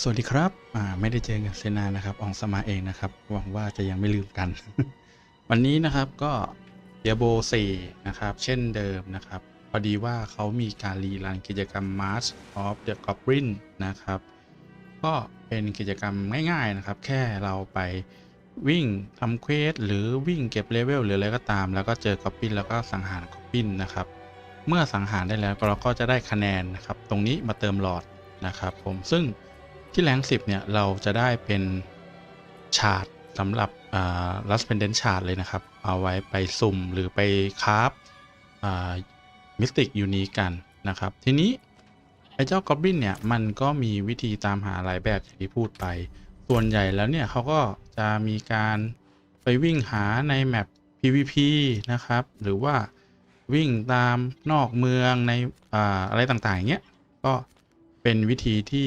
สวัสดีครับ อ่า ไม่ได้เจอกันเซนานะครับ อองสมาเองนะครับ หวังว่าจะยังไม่ลืมกัน วันนี้นะครับก็เดียโบ4นะครับ เช่นเดิมนะครับ พอดีว่าเขามีการรีรันกิจกรรม March of the Goblin นะครับ ก็เป็นกิจกรรมง่ายๆนะครับ แค่เราไปวิ่งทำเควสหรือวิ่งเก็บเลเวลหรืออะไรก็ตาม แล้วก็เจอกอบบินแล้วก็สังหารกอบบินนะครับ เมื่อสังหารได้แล้วเราก็จะได้คะแนนนะครับ ตรงนี้มาเติมหลอดนะครับ ผมซึ่ง ที่แรงสิบเนี่ยเราจะได้เป็นชาร์ตสำหรับลัสเพนเดนชาร์ตเลยนะครับ เอาไว้ไปสุ่มหรือไปคราฟมิสติกยูนีกันนะครับ ทีนี้ไอ้เจ้ากอบบินเนี่ยมันก็มีวิธีตามหาหลายแบบที่พูดไป ส่วนใหญ่แล้วเนี่ยเขาก็จะมีการไปวิ่งหาในแมป PVP นะครับ หรือว่าวิ่งตามนอกเมืองในออะไรต่างๆอย่างเงี้ยก็เป็นวิธีที่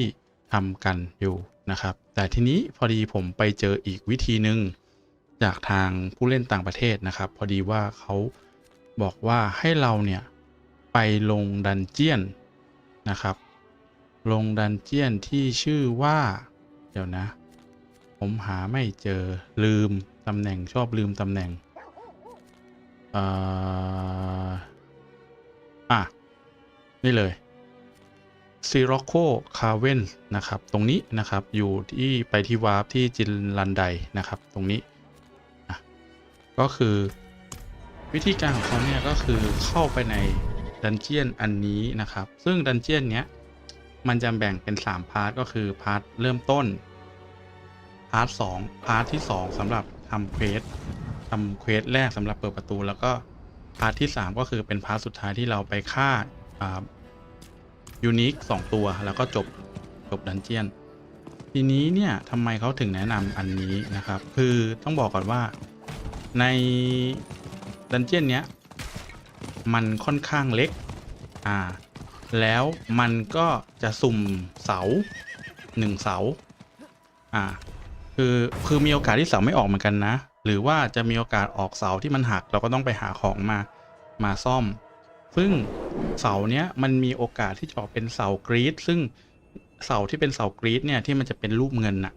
ทำกันอยู่นะครับ แต่ทีนี้พอดีผมไปเจออีกวิธีหนึ่งจากทางผู้เล่นต่างประเทศนะครับ พอดีว่าเขาบอกว่าให้เราเนี่ยไปลงดันเจียนนะครับ ลงดันเจียนที่ชื่อว่า เดี๋ยวนะ ผมหาไม่เจอลืมตำแหน่งชอบลืมตำแหน่งอ่ออะนี่เลย ซีโรโคคาเวนนะครับ ตรงนี้นะครับอยู่ที่ไปที่วาร์ปที่จินลันไดนะครับ ตรงนี้ก็คือวิธีการของเขาเนี่ยก็คือเข้าไปในดันเจียนอันนี้นะครับ ซึ่งดันเจียนเนี้ยมันจะแบ่งเป็น 3 พาร์ทก็คือ พาร์ทเริ่มต้น พาร์ทสองพาร์ทที่ 2สำหรับทำเควสทำเควสแรกสำหรับเปิดประตู แล้วก็พาร์ทที่ 3 ก็คือเป็นพาร์ทสุดท้ายที่เราไปฆ่า ยูนิคสองตัวแล้วก็จบจบดันเจียน ทีนี้เนี่ยทำไมเขาถึงแนะนำอันนี้นะครับ คือต้องบอกก่อนว่าในดันเจียนเนี้ยมันค่อนข้างเล็ก อ่า แล้วมันก็จะสุ่มเสาหนึ่งเสา อ่า คือ คือมีโอกาสที่เสาไม่ออกเหมือนกันนะ หรือว่าจะมีโอกาสออกเสาที่มันหัก เราก็ต้องไปหาของมา มาซ่อม ซึ่งเสาเนี้ยมันมีโอกาสที่จะออกเป็นเสากรีดซึ่งเสาที่เป็นเสากรีดเนี่ยที่มันจะเป็นรูปเงินน่ะ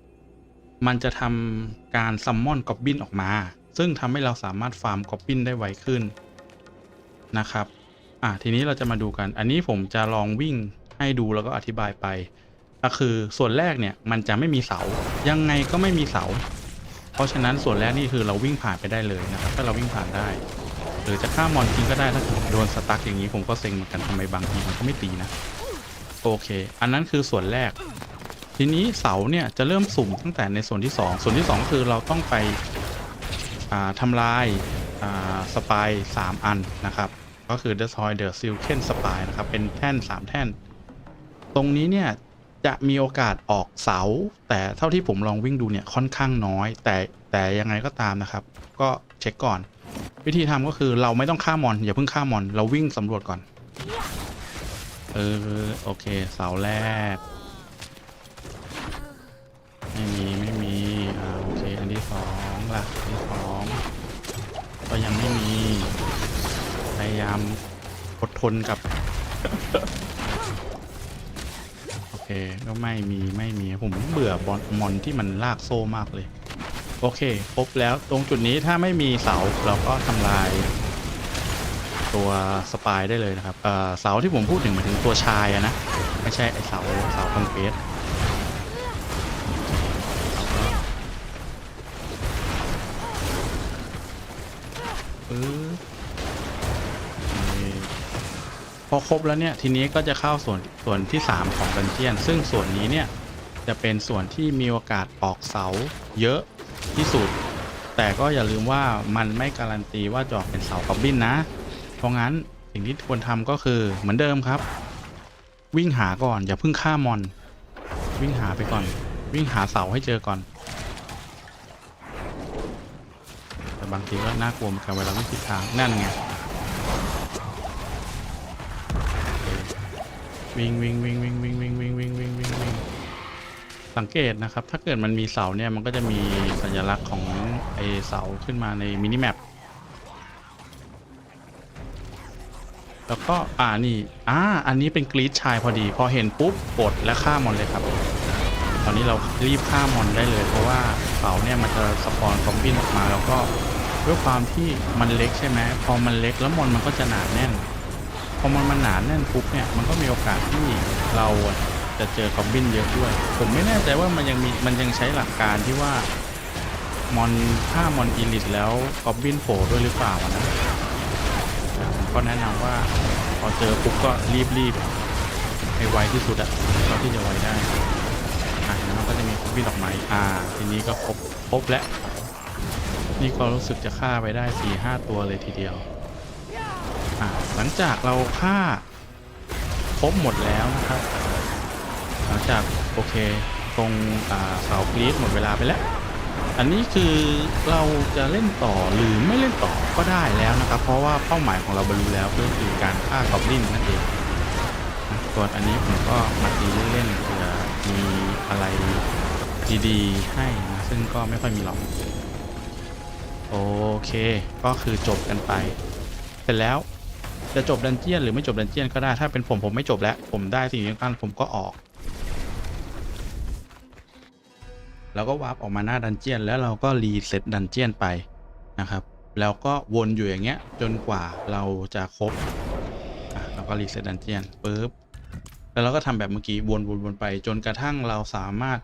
มันจะทำการซัมมอนกอบบินออกมา ซึ่งทำให้เราสามารถฟาร์มกอบบินได้ไวขึ้นนะครับอะทีนี้เราจะมาดูกัน อันนี้ผมจะลองวิ่งให้ดูแล้วก็อธิบายไป ก็คือส่วนแรกเนี่ยมันจะไม่มีเสา ยังไงก็ไม่มีเสา เพราะฉะนั้นส่วนแรกนี่คือเราวิ่งผ่านไปได้เลยนะครับ ถ้าเราวิ่งผ่านได้ หรือจะฆ่ามอนทิ้งก็ได้ถ้าโดนสตั๊กอย่างนี้ผมก็เซ็งเหมือนกันทำไมบางทีมันก็ไม่ตีนะ โอเค อันนั้นคือส่วนแรก ทีนี้เสาเนี่ยจะเริ่มสุ่มตั้งแต่ในส่วนที่ 2 ส่วนที่ 2 คือเราต้องไปทำลายสปาย3อันนะครับ ก็คือ Destroy the Silken Spy นะครับ เป็นแท่น 3 แท่น ตรงนี้เนี่ยจะมีโอกาสออกเสา แต่เท่าที่ผมลองวิ่งดูเนี่ยค่อนข้างน้อย แต่แต่ยังไงก็ตามนะครับ ก็ เช็คก่อน วิธีทำก็คือเราไม่ต้องฆ่ามอนอย่าเพิ่งฆ่ามอน เราวิ่งสำรวจก่อน เออโอเคเสาแรก ไม่มีไม่มีอ่าโอเคอันที่สองล่ะอันที่สองก็ยังไม่มีพยายามอดทนกับโอเคก็ไม่มีไม่มีผมเบื่อบอลมอนที่มันลากโซ่มากเลย โอเคครบแล้วตรงจุดนี้ถ้าไม่มีเสาเราก็ทำลายตัวสปายได้เลยนะครับเออเสาที่ผมพูดถึงหมายถึงตัวชายอะนะ ไม่ใช่ไอเสาเสาคอนเฟสปึ๊บนี่พอครบแล้วเนี่ยทีนี้ก็จะเข้าส่วนส่วนที่ 3 ของดันเจียน ซึ่งส่วนนี้เนี่ยจะเป็นส่วนที่มีโอกาสออกเสาเยอะ ที่สุด แต่ก็อย่าลืมว่ามันไม่การันตีว่าจะออกเป็นเสากอบบินนะ เพราะงั้นสิ่งที่ควรทำก็คือเหมือนเดิมครับ วิ่งหาก่อนอย่าเพิ่งฆ่ามอน วิ่งหาไปก่อน วิ่งหาเสาให้เจอก่อน แต่บางทีก็น่ากลัวเหมือนกันเวลาวิ่งผิดทางนั่นไงวิ่งวิ่งวิ่งวิ่งวิ่งวิ่งวิ่งวิ่งวิ่งวิ่งวิ่ง สังเกตนะครับ ถ้าเกิดมันมีเสาเนี่ยมันก็จะมีสัญลักษณ์ของไอเสาขึ้นมาในมินิแมปแล้วก็อ่านี่อ่าอันนี้เป็นกรีดชายพอดี พอเห็นปุ๊บกดและฆ่ามอนเลยครับ ตอนนี้เรารีบฆ่ามอนได้เลย เพราะว่าเสาเนี่ยมันจะสปอนคอมบินออกมาแล้วก็ด้วยความที่มันเล็กใช่ไหมพอมันเล็กแล้วมอนมันก็จะหนาแน่น พอมันมันหนาแน่นปุ๊บเนี่ยมันก็มีโอกาสที่เรา จะเจอคอมบินเยอะด้วย ผมไม่แน่ใจว่ามันยังมีมันยังใช้หลักการที่ว่ามอนฆ่ามอนอีลิทแล้วคอมบินโผล่ด้วยหรือเปล่านะผมก็แนะนำว่าพอเจอปุ๊บก็รีบรีบๆให้ไวที่สุดอะเท่าที่จะไวได้อะแล้วมันก็จะมีคอมบินออกมาอ่า ทีนี้ก็ครบครบแล้วนี่ก็รู้สึกจะฆ่าไปได้สี่ห้าตัวเลยทีเดียวอะหลังจากเราฆ่าครบหมดแล้วนะครับ ลังจากโอเคตรงเสากรีดหมดเวลาไปแล้ว อันนี้คือเราจะเล่นต่อหรือไม่เล่นต่อก็ได้แล้วนะครับ เพราะว่าเป้าหมายของเราบรรลุแล้วก็คือการฆ่ากอบลินนั่นเองส่วนอันนี้ผมก็มาตีเล่นๆเผื่อมีอะไรดีๆให้นะซึ่งก็ไม่ค่อยมีหรอกโอเค ก็คือจบกันไป เสร็จแล้วจะจบดันเจียนหรือไม่จบดันเจียนก็ได้ถ้าเป็นผมผมไม่จบแล้ว ผมได้สิ่งที่ต้องการผมก็ออก แล้วก็วาร์ปออกมาหน้าดันเจียน แล้วเราก็รีเซ็ตดันเจียนไปนะครับ แล้วก็วนอยู่อย่างเงี้ยจนกว่าเราจะครบอะเราก็รีเซ็ตดันเจียนปุ๊บแล้วเราก็ทำแบบเมื่อกี้วนวนวนไป จนกระทั่งเราสามารถ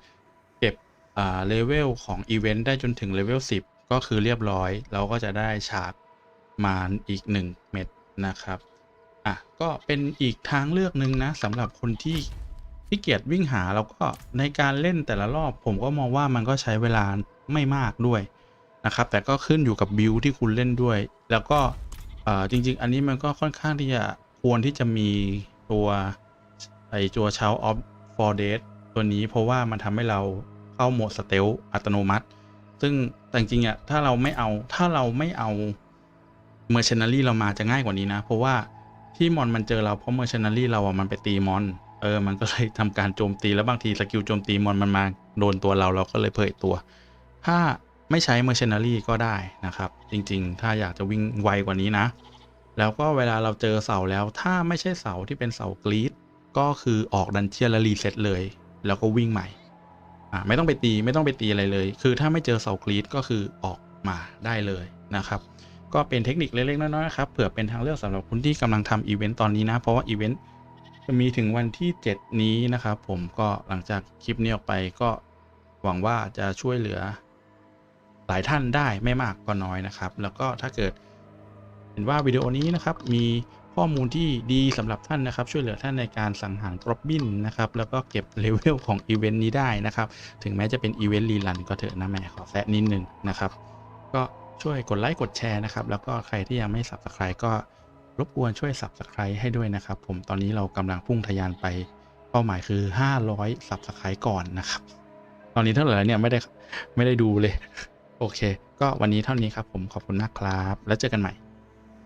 เก็บอ่าเลเวลของอีเวนต์ได้จนถึงเลเวล10 ก็คือเรียบร้อย เราก็จะได้ฉากมาอีก 1 เม็ดนะครับอะก็เป็นอีกทางเลือกหนึ่งนะสำหรับคนที่ ที่เกียจวิ่งหาแล้วก็ในการเล่นแต่ละรอบ ผมก็มองว่ามันก็ใช้เวลาไม่มากด้วยนะครับ แต่ก็ขึ้นอยู่กับบิลที่คุณเล่นด้วย แล้วก็จริง ๆ อันนี้มันก็ค่อนข้างที่จะควรที่จะมีตัวไอตัวเช้าออฟฟอร์เดตัวนี้เพราะว่ามันทำให้เราเข้าโหมดสเตลอัตโนมัติ ซึ่งแต่จริงๆอะถ้าเราไม่เอาถ้าเราไม่เอาเมอร์เชนารีเรามาจะง่ายกว่านี้นะ เพราะว่าที่มอนมันเจอเราเพราะเมอร์เชนารีเราอะมันไปตีมอน เออ มันก็เลยทำการโจมตีแล้วบางทีสกิลโจมตีมอนมันมาโดนตัวเราเราก็เลยเผยตัว ถ้าไม่ใช้เมอร์เชนารีก็ได้นะครับ จริงๆ ถ้าอยากจะวิ่งไวกว่านี้นะ แล้วก็เวลาเราเจอเสาแล้วถ้าไม่ใช่เสาที่เป็นเสากรีดก็คือออกดันเจียนแล้วรีเซ็ตเลย แล้วก็วิ่งใหม่อ่าไม่ต้องไปตีไม่ต้องไปตีอะไรเลย คือถ้าไม่เจอเสากรีดก็คือออกมาได้เลยนะครับก็เป็นเทคนิคเล็กๆน้อยๆครับเผื่อเป็นทางเลือกสำหรับคุณที่กำลังทำอีเวนต์ตอนนี้นะ เพราะว่าอีเวนต์ จะมีถึงวันที่ 7 นี้นะครับ ผมก็หลังจากคลิปนี้ออกไปก็หวังว่าจะช่วยเหลือ หลายท่านได้ไม่มากก็น้อยนะครับ แล้วก็ถ้าเกิดเห็นว่าวิดีโอนี้นะครับมีข้อมูลที่ดีสำหรับท่านนะครับ ช่วยเหลือท่านในการสังหารกรอบบินนะครับแล้วก็เก็บเลเวลของอีเวนต์นี้ได้นะครับ ถึงแม้จะเป็นอีเวนต์รีลันก็เถอะนะแม่ขอแซะนิดนึงนะครับ ก็ช่วยกดไลค์กดแชร์นะครับ แล้วก็ใครที่ยังไม่ subscribe ก็ รบกวนช่วย subscribe ให้ด้วยนะครับ ผมตอนนี้เรากำลังพุ่งทะยานไปเป้าหมายคือ 500 subscribe ก่อนนะครับ ตอนนี้เท่าไหร่แล้วเนี่ยไม่ได้ไม่ได้ดูเลย โอเค ก็วันนี้เท่านี้ครับ ผมขอบคุณมากครับ แล้วเจอกันใหม่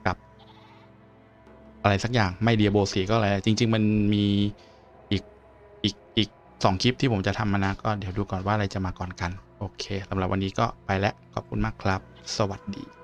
กับ อะไรสักอย่างไม่เดียโบสีก็อะไร จริง ๆ มันมีอีกอีกอีกสองคลิปที่ผมจะทำมานะก็เดี๋ยวดูก่อนว่าอะไรจะมาก่อนกัน โอเคสำหรับวันนี้ก็ไปแล้วขอบคุณมากครับ สวัสดี